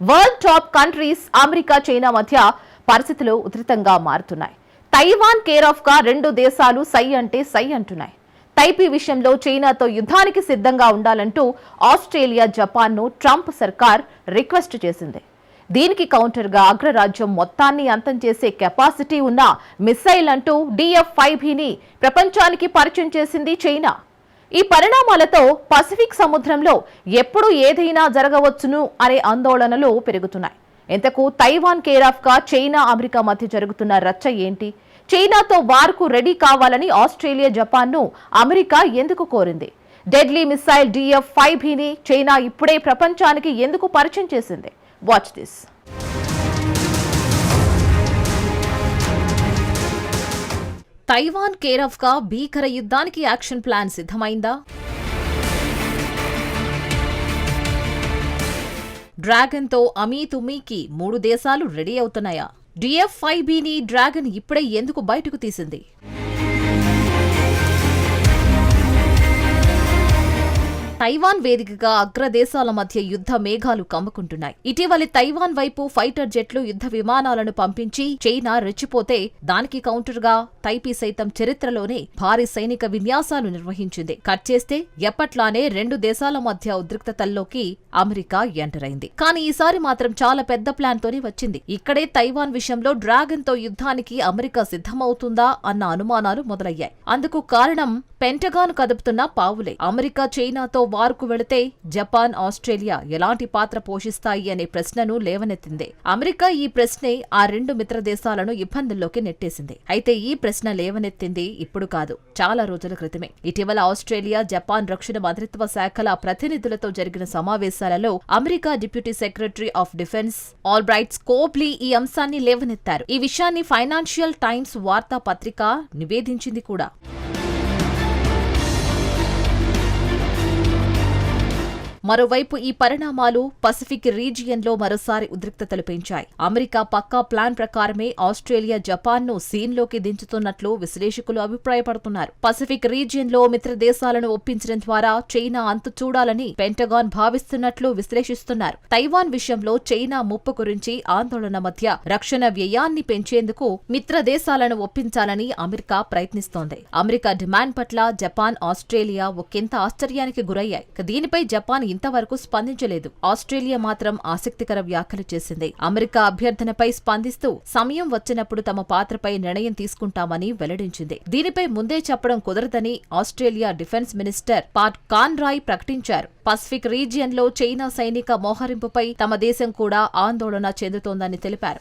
World top countries America China మధ్య పరిస్థితులు ఉధృతంగా మారుతున్నాయి. తైవాన్ కేర్ ఆఫ్గా రెండు దేశాలు సై అంటే సై అంటున్నాయి. తైపీ విషయంలో చైనాతో యుద్ధానికి సిద్ధంగా ఉండాలంటూ ఆస్ట్రేలియా జపాన్ను ట్రంప్ సర్కార్ రిక్వెస్ట్ చేసింది. దీనికి కౌంటర్గా అగ్రరాజ్యం మొత్తాన్ని అంతం చేసే కెపాసిటీ ఉన్న మిస్సైల్ అంటూ డిఎఫ్ ఫైవ్ ప్రపంచానికి పరిచయం చేసింది చైనా. ఈ పరిణామాలతో పసిఫిక్ సముద్రంలో ఎప్పుడు ఏదైనా జరగవచ్చును అనే ఆందోళనలు పెరుగుతున్నాయి. ఇంతకు తైవాన్ కేరాఫ్గా చైనా అమెరికా మధ్య జరుగుతున్న రచ్చ ఏంటి? చైనాతో వార్కు రెడీ కావాలని ఆస్ట్రేలియా జపాన్ను అమెరికా ఎందుకు కోరింది? డెడ్లీ మిసైల్ డిఎఫ్ ఫైవ్ బిని చైనా ఇప్పుడే ప్రపంచానికి ఎందుకు పరిచయం చేసింది? Watch this. తైవాన్ కేరఫ్గా గా భీకర యుద్ధానికి యాక్షన్ ప్లాన్ సిద్ధమైందా? డ్రాగన్తో అమీతుమీకి అమీ తుమీకి మూడు దేశాలు రెడీ అవుతున్నాయా? డిఎఫ్ డ్రాగన్ ఇప్పుడే ఎందుకు బయటకు తీసింది? తైవాన్ వేదికగా అగ్రదేశాల మధ్య యుద్ధ మేఘాలు కమ్ముకుంటున్నాయి. ఇటీవలి తైవాన్ వైపు ఫైటర్ జెట్లు యుద్ధ విమానాలను పంపించి చైనా రెచ్చిపోతే దానికి కౌంటర్గా తైపీ సైతం చరిత్రలోనే భారీ సైనిక విన్యాసాలు నిర్వహించింది. కట్ చేస్తే ఎప్పట్లానే రెండు దేశాల మధ్య ఉద్రిక్తతల్లోకి అమెరికా ఎంటర్ అయింది. కానీ ఈసారి మాత్రం చాలా పెద్ద ప్లాన్ తోనే వచ్చింది. ఇక్కడే తైవాన్ విషయంలో డ్రాగన్తో యుద్ధానికి అమెరికా సిద్ధమవుతుందా అన్న అనుమానాలు మొదలయ్యాయి. అందుకు కారణం పెంటగాన్ కదుపుతున్న పావులే. అమెరికా చైనాతో వార్కు వెళితే జపాన్ ఆస్ట్రేలియా ఎలాంటి పాత్ర పోషిస్తాయి అనే ప్రశ్నను లేవనెత్తింది. అమెరికా ఈ ప్రశ్నే ఆ రెండు మిత్ర దేశాలను ఇబ్బందుల్లోకి నెట్టేసింది. అయితే ఈ ప్రశ్న లేవనెత్తింది ఇప్పుడు కాదు చాలా రోజుల క్రితమే. ఇటీవల ఆస్ట్రేలియా జపాన్ రక్షణ మంత్రిత్వ శాఖల ప్రతినిధులతో జరిగిన సమావేశాలలో America deputy secretary of defence Elbridge స్కోప్లీ ఈ అంశాన్ని లేవనెత్తారు. ఈ విషయాన్ని ఫైనాన్షియల్ టైమ్స్ వార్తా పత్రిక నివేదించింది కూడా. మరోవైపు ఈ పరిణామాలు పసిఫిక్ రీజియన్లో మరోసారి ఉద్రిక్తతలు పెంచాయి. అమెరికా పక్కా ప్లాన్ ప్రకారమే ఆస్ట్రేలియా జపాన్ను సీన్లోకి దించుతున్నట్లు విశ్లేషకులు అభిప్రాయపడుతున్నారు. పసిఫిక్ రీజియన్లో మిత్ర దేశాలను ఒప్పించడం ద్వారా చైనా అంతు చూడాలని పెంటగాన్ భావిస్తున్నట్లు విశ్లేషిస్తున్నారు. తైవాన్ విషయంలో చైనా ముప్పు గురించి ఆందోళన మధ్య రక్షణ వ్యయాన్ని పెంచేందుకు మిత్ర దేశాలను ఒప్పించాలని అమెరికా ప్రయత్నిస్తోంది. అమెరికా డిమాండ్ పట్ల జపాన్ ఆస్ట్రేలియా ఒకంత ఆశ్చర్యానికి గురయ్యాయి. దీనిపై జపాన్ ఇంతవరకు స్పందించలేదు. ఆస్ట్రేలియా మాత్రం ఆసక్తికర వ్యాఖ్యలు చేసింది. అమెరికా అభ్యర్థనపై స్పందిస్తూ సమయం వచ్చినప్పుడు తమ పాత్రపై నిర్ణయం తీసుకుంటామని వెల్లడించింది. దీనిపై ముందే చెప్పడం కుదరదని Australia defence minister Pat Conroy ప్రకటించారు. పసిఫిక్ రీజియన్లో చైనా సైనిక మోహరింపుపై తమ దేశం కూడా ఆందోళన చెందుతోందని తెలిపారు.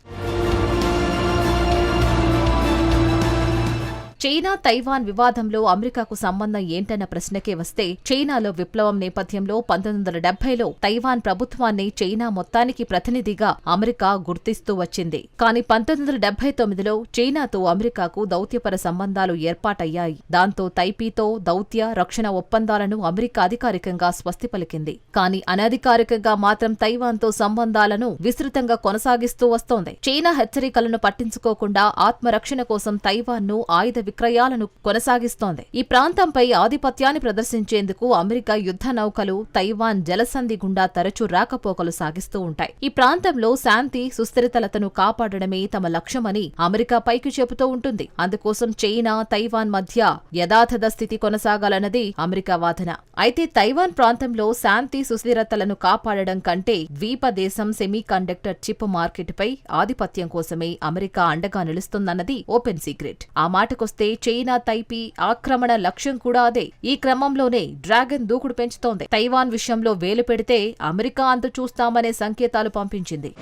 చైనా తైవాన్ వివాదంలో అమెరికాకు సంబంధం ఏంటన్న ప్రశ్నకే వస్తే చైనాలో విప్లవం నేపథ్యంలో పంతొమ్మిది వందల డెబ్బైలో తైవాన్ ప్రభుత్వాన్ని చైనా మొత్తానికి ప్రతినిధిగా అమెరికా గుర్తిస్తూ వచ్చింది. కానీ పంతొమ్మిది వందల డెబ్బై తొమ్మిదిలో చైనాతో అమెరికాకు దౌత్యపర సంబంధాలు ఏర్పాటయ్యాయి. దాంతో తైపీతో దౌత్య రక్షణ ఒప్పందాలను అమెరికా అధికారికంగా స్వస్తి పలికింది. కానీ అనధికారికంగా మాత్రం తైవాన్తో సంబంధాలను విస్తృతంగా కొనసాగిస్తూ వస్తోంది. చైనా హెచ్చరికలను పట్టించుకోకుండా ఆత్మరక్షణ కోసం తైవాన్ను ఆయుధ విక్రయాలను కొనసాగిస్తోంది. ఈ ప్రాంతంపై ఆధిపత్యాన్ని ప్రదర్శించేందుకు అమెరికా యుద్ధ నౌకలు తైవాన్ జలసంధి గుండా తరచూ రాకపోకలు సాగిస్తూ ఉంటాయి. ఈ ప్రాంతంలో శాంతి సుస్థిరతలతను కాపాడడమే తమ లక్ష్యమని అమెరికా పైకి చెబుతూ ఉంటుంది. అందుకోసం చైనా తైవాన్ మధ్య యథాతథ స్థితి కొనసాగాలన్నది అమెరికా వాదన. అయితే తైవాన్ ప్రాంతంలో శాంతి సుస్థిరతలను కాపాడడం కంటే ద్వీప దేశం సెమీ కండక్టర్ చిప్ మార్కెట్పై ఆధిపత్యం కోసమే అమెరికా అండగా నిలుస్తుందన్నది ఓపెన్ సీక్రెట్. ఆ మాటకొస్తే చైనా తైపీ ఆక్రమణ లక్ష్యం కూడా అదే. ఈ క్రమంలోనే డ్రాగన్ దూకుడు పెంచుతోంది. తైవాన్ విషయంలో వేలు పెడితే అమెరికా అంత చూస్తామనే సంకేతాలు పంపించింది.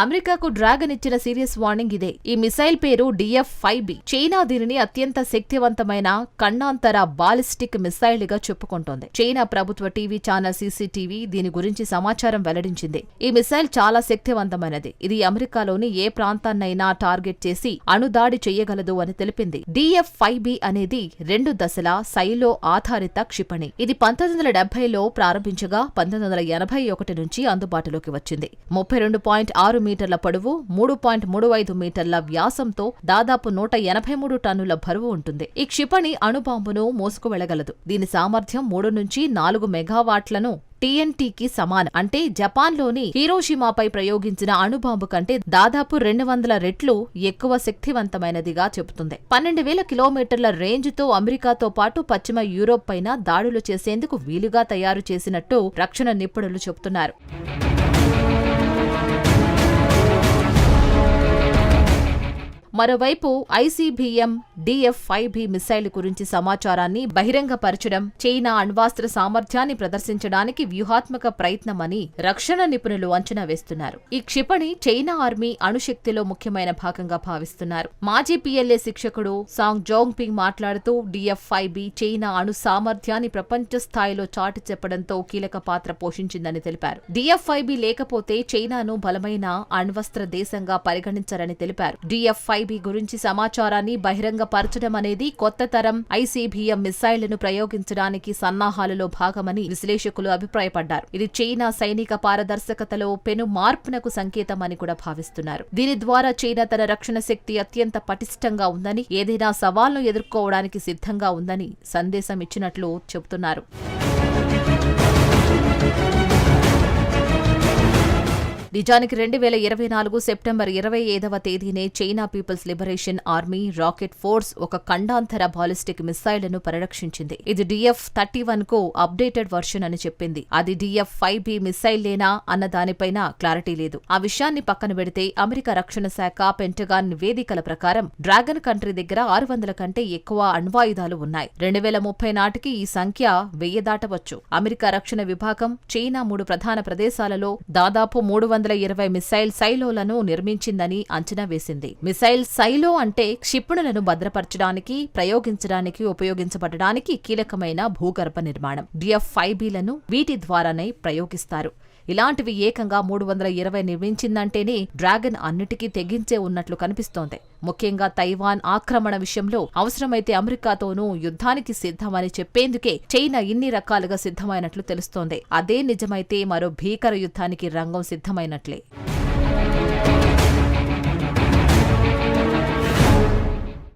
అమెరికాకు డ్రాగన్ ఇచ్చిన సీరియస్ వార్నింగ్ ఇదే. ఈ మిసైల్ పేరు డిఎఫ్ ఫైవ్ బి. చైనా దీనిని అత్యంత శక్తివంతమైన కన్నాంతర బాలిస్టిక్ మిసైల్గా చెప్పుకుంటోంది. చైనా ప్రభుత్వ టీవీ ఛానల్ సీసీటీవీ దీని గురించి సమాచారం వెల్లడించింది. ఈ మిసైల్ చాలా శక్తివంతమైనది. ఇది అమెరికాలోని ఏ ప్రాంతాన్నైనా టార్గెట్ చేసి అణుదాడి చేయగలదు అని తెలిపింది. డిఎఫ్ ఫైవ్ బి అనేది రెండు దశల సైలో ఆధారిత క్షిపణి. ఇది పంతొమ్మిది వందల డెబ్బైలో ప్రారంభించగా పంతొమ్మిది వందల ఎనభై ఒకటి నుంచి అందుబాటులోకి వచ్చింది. ముప్పై రెండు పాయింట్ ఆరు మీటర్ల పొడవు మూడు పాయింట్ మూడు ఐదు మీటర్ల వ్యాసంతో దాదాపు నూట ఎనభై మూడు టన్నుల బరువు ఉంటుంది. ఈ క్షిపణి అణుబాంబును మోసుకు వెళ్ళగలదు దీని సామర్థ్యం మూడు నుంచి నాలుగు మెగావాట్లను టీఎన్టీకి సమానం. అంటే జపాన్లోని హీరోషిమాపై ప్రయోగించిన అణుబాంబు కంటే దాదాపు రెండు వందల రెట్లు ఎక్కువ శక్తివంతమైనదిగా చెబుతుంది. పన్నెండు వేల కిలోమీటర్ల రేంజ్తో అమెరికాతో పాటు పశ్చిమ యూరోప్ పైన దాడులు చేసేందుకు వీలుగా తయారు చేసినట్టు రక్షణ నిపుణులు చెబుతున్నారు. మరోవైపు ICBM DF five B missile గురించి సమాచారాన్ని బహిరంగపరచడం చైనా అణ్వాస్త్ర సామర్థ్యాన్ని ప్రదర్శించడానికి వ్యూహాత్మక ప్రయత్నమని రక్షణ నిపుణులు అంచనా వేస్తున్నారు. ఈ క్షిపణి చైనా ఆర్మీ అణుశక్తిలో ముఖ్యమైన భాగంగా భావిస్తున్నారు. మాజీ పిఎల్ఏ శిక్షకుడు సాంగ్ జోంగ్ పింగ్ మాట్లాడుతూ డిఎఫ్ ఫైవ్ బి చైనా అణు సామర్థ్యాన్ని ప్రపంచ స్థాయిలో చాటి చెప్పడంతో కీలక పాత్ర పోషించిందని తెలిపారు. డిఎఫ్ ఫైవ్ బి లేకపోతే చైనాను బలమైన అణ్వస్త్ర దేశంగా పరిగణించారని తెలిపారు. డిఎఫ్ ఫైవ్ ఐబీ గురించి సమాచారాన్ని బహిరంగపరచడం అనేది కొత్త తరం ఐసీబీఎం మిసైళ్ళను ప్రయోగించడానికి సన్నాహాలలో భాగమని విశ్లేషకులు అభిప్రాయపడ్డారు. ఇది చైనా సైనిక పారదర్శకతలో పెను మార్పునకు సంకేతమని కూడా భావిస్తున్నారు. దీని ద్వారా చైనా తన రక్షణ శక్తి అత్యంత పటిష్టంగా ఉందని ఏదైనా సవాల్ను ఎదుర్కోవడానికి సిద్ధంగా ఉందని సందేశం ఇచ్చినట్లు చెబుతున్నారు. నిజానికి రెండు వేల ఇరవై నాలుగు సెప్టెంబర్ ఇరవై ఐదవ తేదీనే China People's Liberation Army rocket force ఒక ఖండాంతర బాలిస్టిక్ మిసైళ్ళను పరిరక్షించింది. ఇది డిఎఫ్ థర్టీ వన్కు అప్డేటెడ్ వర్షన్ అని చెప్పింది. అది డిఎఫ్ ఫైవ్ బి మిసైల్ లేనా అన్న దానిపైన క్లారిటీ లేదు. ఆ విషయాన్ని పక్కన పెడితే అమెరికా రక్షణ శాఖ పెంటగాన్ నివేదికల ప్రకారం డ్రాగన్ కంట్రీ దగ్గర ఆరు వందల కంటే ఎక్కువ అణ్వాయుధాలు ఉన్నాయి. రెండు వేల ముప్పై నాటికి ఈ సంఖ్య వెయ్యి దాటవచ్చు. అమెరికా రక్షణ విభాగం చైనా మూడు ప్రధాన ప్రదేశాలలో దాదాపు మూడు వందల ఇరవై మిసైల్ సైలోలను నిర్మించిందని అంచనా వేసింది. మిసైల్ సైలో అంటే క్షిపణులను భద్రపరచడానికి ప్రయోగించడానికి ఉపయోగించబడడానికి కీలకమైన భూగర్భ నిర్మాణం. డిఎఫ్ ఫైవ్ బీలను వీటి ద్వారానే ప్రయోగిస్తారు. ఇలాంటివి ఏకంగా మూడు వందల ఇరవై నిర్మించిందంటేనే డ్రాగన్ అన్నిటికీ తెగించే ఉన్నట్లు కనిపిస్తోంది. ముఖ్యంగా తైవాన్ ఆక్రమణ విషయంలో అవసరమైతే అమెరికాతోనూ యుద్ధానికి సిద్ధమని చెప్పేందుకే చైనా ఇన్ని రకాలుగా సిద్ధమైనట్లు తెలుస్తోంది. అదే నిజమైతే మరో భీకర యుద్ధానికి రంగం సిద్ధమైనట్లే.